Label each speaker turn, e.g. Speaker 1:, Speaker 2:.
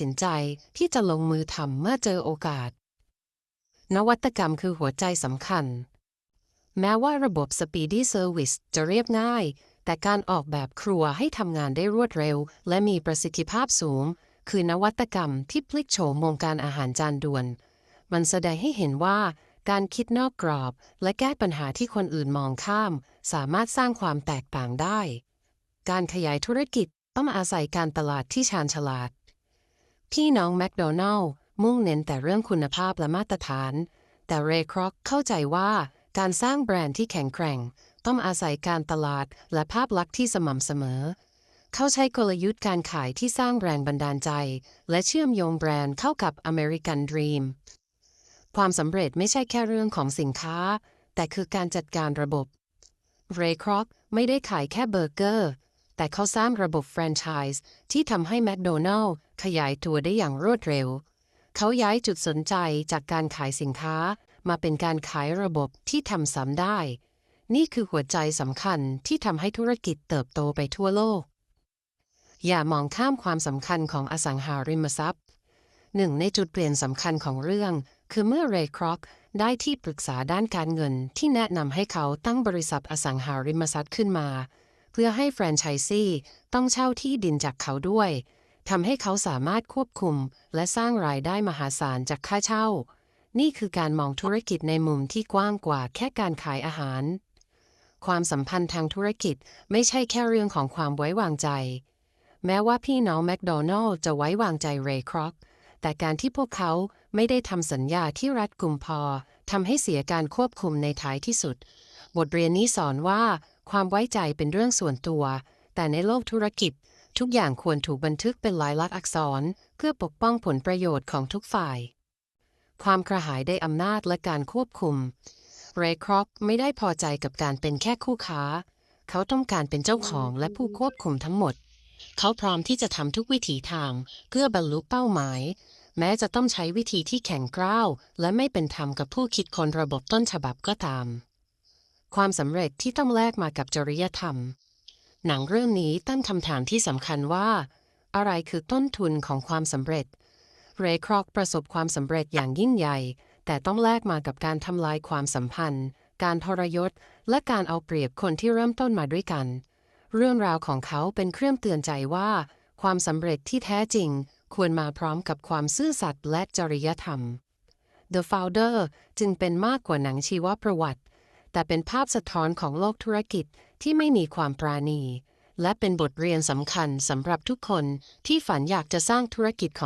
Speaker 1: สินใจที่จะลงมือทำเมื่อเจอโอกาส นวัตกรรมคือหัวใจสำคัญ แม้ว่าระบบ Speedy Service จะเรียบง่าย แต่การออกแบบครัวให้ทำงานได้รวดเร็ว และมีประสิทธิภาพสูง คือนวัตกรรมที่พลิกโฉมวงการอาหารจานด่วน มันแสดงให้เห็นว่าการคิดนอกกรอบ และแก้ปัญหาที่คนอื่นมองข้าม สามารถสร้างความแตกต่างได้ การขยายธุรกิจต้องอาศัยการตลาดที่ชาญฉลาด พี่น้องแมคโดนัลล์มุ่งเน้นแต่เรื่องคุณภาพและมาตรฐาน แต่เรย์ครอกเข้าใจว่าการสร้างแบรนด์ที่แข็งแกร่ง ต้องอาศัยการตลาดและภาพลักษณ์ที่สม่ำเสมอ เขาใช้กลยุทธ์การขายที่สร้างแรงบันดาลใจ และเชื่อมโยงแบรนด์เข้ากับ American Dream ความสำเร็จไม่ใช่แค่เรื่องของสินค้า แต่คือการจัดการระบบ เรย์ครอกไม่ได้ขายแค่เบอร์เกอร์ แต่เขาสร้างระบบแฟรนไชส์ที่ทำให้แมคโดนัลล์ขยายตัวได้อย่างรวดเร็ว เขาย้ายจุดสนใจจากการขายสินค้ามาเป็นการขายระบบที่ทำซ้ำได้ นี่คือหัวใจสำคัญที่ทำให้ธุรกิจเติบโตไปทั่วโลก อย่ามองข้ามความสำคัญของอสังหาริมทรัพย์ หนึ่งในจุดเปลี่ยนสำคัญของเรื่อง คือเมื่อเรย์ครอกได้ที่ปรึกษาด้านการเงินที่แนะนำให้เขาตั้งบริษัทอสังหาริมทรัพย์ขึ้นมา เพื่อให้แฟรนไชส์ซีต้องเช่าที่ดินจากเขาด้วยทำให้เขาสามารถควบคุม และสร้างรายได้มหาศาลจากค่าเช่า นี่คือการมองธุรกิจในมุมที่กว้างกว่าแค่การขายอาหาร ความสัมพันธ์ทางธุรกิจไม่ใช่แค่เรื่องของความไว้วางใจ แม้ว่าพี่น้องแมคโดนัลล์จะไว้วางใจเรย์ครอกแต่การที่พวกเขาไม่ได้ทำสัญญาที่รัดกุมพอทำให้เสียการควบคุมในท้ายที่สุด บทเรียนนี้สอนว่า ความไว้ใจเป็นเรื่องส่วนตัว แต่ในโลกธุรกิจ ทุกอย่างควรถูกบันทึกเป็นลายลักษณ์อักษร เพื่อปกป้องผลประโยชน์ของทุกฝ่าย ความกระหายได้อำนาจและการควบคุม เรย์ครอกไม่ได้พอใจกับการเป็นแค่คู่ค้า เขาต้องการเป็นเจ้าของและผู้ควบคุมทั้งหมด เขาพร้อมที่จะทำทุกวิถีทาง เพื่อบรรลุเป้าหมาย แม้จะต้องใช้วิธีที่แข็งกร้าว และไม่เป็นธรรมกับผู้คิดคนระบบต้นฉบับก็ตาม ความสำเร็จที่ต้องแลกมากับจริยธรรม หนังเรื่องนี้ตั้งคำถามที่สำคัญว่า อะไรคือต้นทุนของความสำเร็จ เรย์ครอกประสบความสำเร็จอย่างยิ่งใหญ่ แต่ต้องแลกมากับการทำลายความสัมพันธ์ การทรยศ และการเอาเปรียบคนที่เริ่มต้นมาด้วยกัน เรื่องราวของเขาเป็นเครื่องเตือนใจว่า ความสำเร็จที่แท้จริง ควรมาพร้อมกับความซื่อสัตย์และจริยธรรม The Founder จึงเป็นมากกว่าหนังชีวประวัติ แต่เป็นภาพสะท้อนของโลกธุรกิจที่ไม่มีความปราณี และเป็นบทเรียนสำคัญสำหรับทุกคนที่ฝันอยากจะสร้างธุรกิจของ